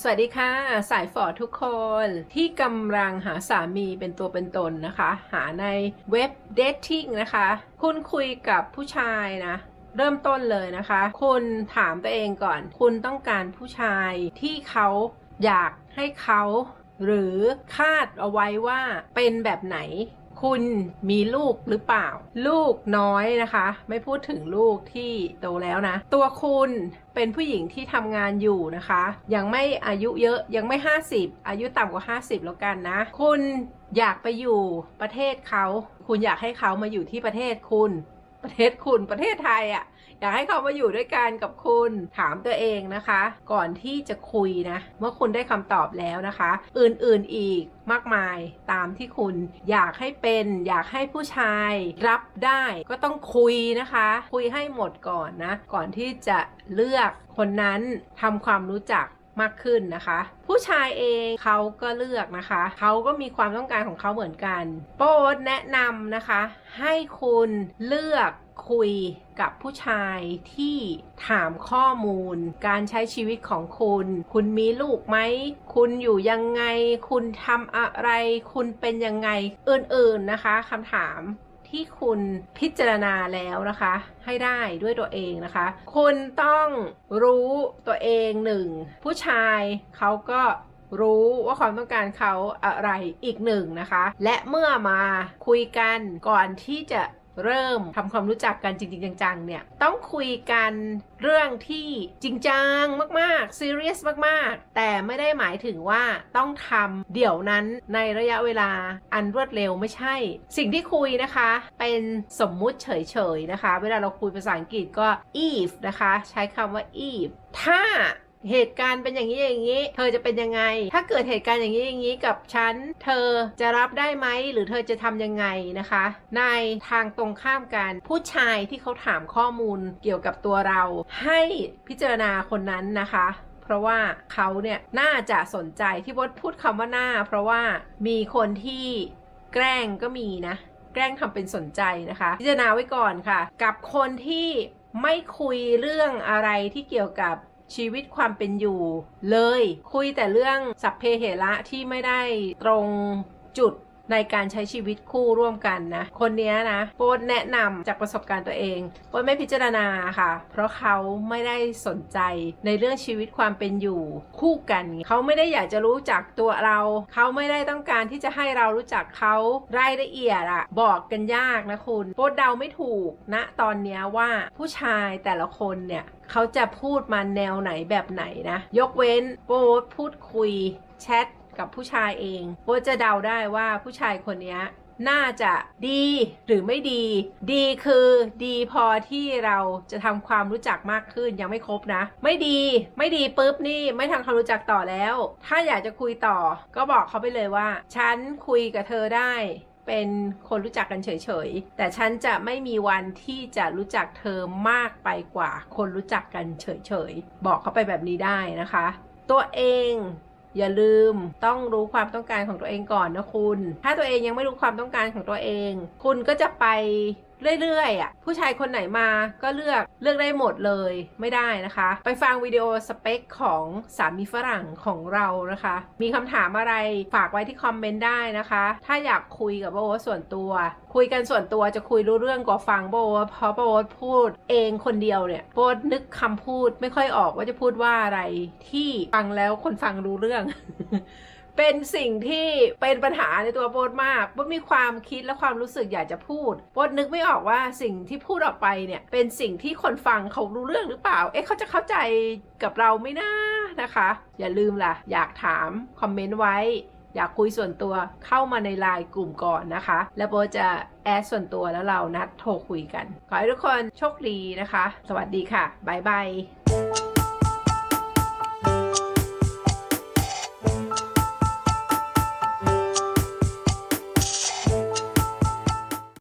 สวัสดีค่ะ สายฝอทุกคนที่กำลังหาสามีเป็นตัวเป็นตนนะคะ หาในเว็บเดทติ้งนะคะ คุณคุยกับผู้ชายนะเริ่มต้นเลยนะคะ คุณถามตัวเองก่อน คุณต้องการผู้ชายที่เขาอยากให้เขา หรือคาดเอาไว้ว่าเป็นแบบไหน คุณมีลูกหรือเปล่า ลูกน้อยนะคะ ไม่พูดถึงลูกที่โตแล้วนะ ตัวคุณเป็นผู้หญิงที่ทำงานอยู่นะคะ ยังไม่อายุเยอะยังไม่ 50 อายุต่ำกว่า 50 แล้วกันนะ คุณอยากไปอยู่ประเทศเขา คุณอยากให้เขามาอยู่ที่ประเทศคุณ ประเทศคุณประเทศไทยอะ่ะอยากให้เขามาอยู่ด้วยกันกับคุณถามตัวเองนะคะ ก่อนที่จะคุยนะ เมื่อคุณได้คำตอบแล้วนะคะ อื่นๆอีกมากมายตามที่คุณอยากให้เป็น อยากให้ผู้ชายรับได้ก็ต้องคุยนะคะ คุยให้หมดก่อนนะ ก่อนที่จะเลือกคนนั้นทำความรู้จัก มากขึ้นนะคะ ผู้ชายเองเขาก็เลือกนะคะเขาก็มีความต้องการของเขาเหมือนกัน โป๊ดแนะนำนะคะ ให้คุณเลือกคุยกับผู้ชายที่ถามข้อมูล การใช้ชีวิตของคุณ คุณมีลูกไหม คุณอยู่ยังไง คุณทำอะไร คุณเป็นยังไง อื่นๆนะคะคำถาม ที่คุณพิจารณาแล้วนะคะ ให้ได้ด้วยตัวเองนะคะ คุณต้องรู้ตัวเองหนึ่งผู้ชายเขาก็รู้ว่าความต้องการเขาอะไรอีกหนึ่งนะคะ และเมื่อมาคุยกันก่อนที่จะ เริ่มทำความรู้จักกันจริง ๆ จังๆ เนี่ย ต้องคุยกันเรื่องที่จริงจังมากๆซีเรียสมากๆ แต่ไม่ได้หมายถึงว่าต้องทำเดี๋ยวนั้นในระยะเวลาอันรวดเร็วไม่ใช่ สิ่งที่คุยนะคะ เป็นสมมุติเฉยๆนะคะ เวลาเราคุยภาษาอังกฤษก็ if นะคะ ใช้คำว่า if ถ้า เหตุการณ์เป็นอย่างนี้อย่างนี้ เธอจะเป็นยังไง ถ้าเกิดเหตุการณ์อย่างนี้อย่างนี้กับฉัน เธอจะรับได้ไหมหรือเธอจะทำยังไงนะคะ ในทางตรงข้ามกัน ผู้ชายที่เขาถามข้อมูลเกี่ยวกับตัวเรา ให้พิจารณาคนนั้นนะคะเพราะว่าเขาเนี่ยน่าจะสนใจที่บดพูดคำว่าหน่าเพราะว่ามีคนที่แกล้งก็มีนะ แกล้งทำเป็นสนใจนะคะ พิจารณาไว้ก่อนค่ะ กับคนที่ไม่คุยเรื่องอะไรที่เกี่ยวกับ ชีวิตความเป็นอยู่ เลย คุยแต่เรื่องสัพเพเหระที่ไม่ได้ตรงจุด ในการใช้ชีวิตคู่ร่วมกันนะ คนนี้นะโปรดแนะนำจากประสบการณ์ตัวเองโปรดไม่พิจารณาค่ะ เพราะเขาไม่ได้สนใจในเรื่องชีวิตความเป็นอยู่คู่กัน เขาไม่ได้อยากจะรู้จักตัวเรา เขาไม่ได้ต้องการที่จะให้เรารู้จักเขารายละเอียดอะบอกกันยากนะคุณโปรดเดาไม่ถูกณนะตอนนี้ว่าผู้ชายแต่ละคนเนี่ยเขาจะพูดมาแนวไหนแบบไหนนะ ยกเว้นโปรดพูดคุยแชท กับผู้ชายเองโบจะเดาได้ว่าผู้ชายคนนี้น่าจะดีหรือไม่ดี ดีคือดีพอที่เราจะทำความรู้จักมากขึ้นยังไม่ครบนะ ไม่ดีไม่ดีปุ๊บนี่ไม่ทำความรู้จักต่อแล้ว ถ้าอยากจะคุยต่อ ก็บอกเขาไปเลยว่า ฉันคุยกับเธอได้เป็นคนรู้จักกันเฉยๆ แต่ฉันจะไม่มีวันที่จะรู้จักเธอมากไปกว่า คนรู้จักกันเฉยๆ บอกเขาไปแบบนี้ได้นะคะ ตัวเอง อย่าลืมต้องรู้ความต้องการของตัวเองก่อนนะคุณ ถ้าตัวเองยังไม่รู้ความต้องการของตัวเอง คุณก็จะไปเรื่อยๆอะผู้ชายคนไหนมาก็เลือกเลือกได้หมดเลยไม่ได้นะคะ ไปฟังวิดีโอสเปคของสามีฝรั่งของเรานะคะ มีคำถามอะไรฝากไว้ที่คอมเมนต์ได้นะคะ ถ้าอยากคุยกับโบส่วนตัว คุยกันส่วนตัวจะคุยรู้เรื่องกว่าฟังโบเพราะโบพูดเองคนเดียวเนี่ยโบนึกคำพูดไม่ค่อยออกว่าจะพูดว่าอะไรที่ฟังแล้วคนฟังรู้เรื่อง เป็นสิ่งที่เป็นปัญหาในตัวโบดมากโบดมีความคิดและความรู้สึกอยากจะพูดโบดนึกไม่ออกว่าสิ่งที่พูดออกไปเนี่ยเป็นสิ่งที่คนฟังเขารู้เรื่องหรือเปล่า เอ๊ะเขาจะเข้าใจกับเราไหม่น่านะคะ อย่าลืมล่ะ อยากถามคอมเมนต์ไว้ อยากคุยส่วนตัวเข้ามาในไลน์กลุ่มก่อนนะคะ แล้วโบจะแอดส่วนตัวแล้วเรานัดโทรคุยกัน ขอให้ทุกคนโชคดีนะคะ สวัสดีค่ะ บ๊ายบาย